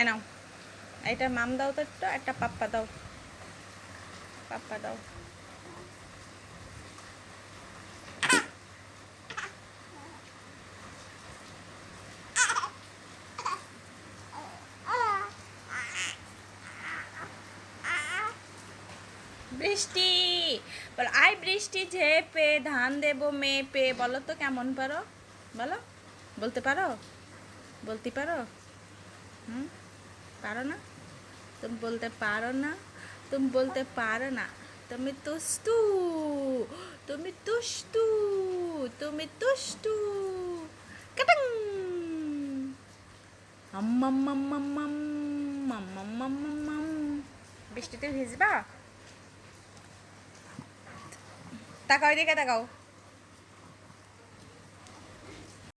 এ নাও। এটা মাম দাও তো একটু, একটা পাপ্পা দাও। পাপ্পা দাও। বৃষ্টি! বলো আই বৃষ্টি ঝেপে, ধান দেবো মেপে। বলো তো কেমন পারো? বলো, বলতে পারো? বলতে পারো? হুম? পারো না তুমি বলতে পারো না তুমি বলতে পারো না তুমি তুষ্টু তুমি তুষ্টু তুমি তুষ্টু কাটাং আম্মাম্মাম্মাম্মাম বৃষ্টিতে ভিজবা তাকাও এদিকে তাকাও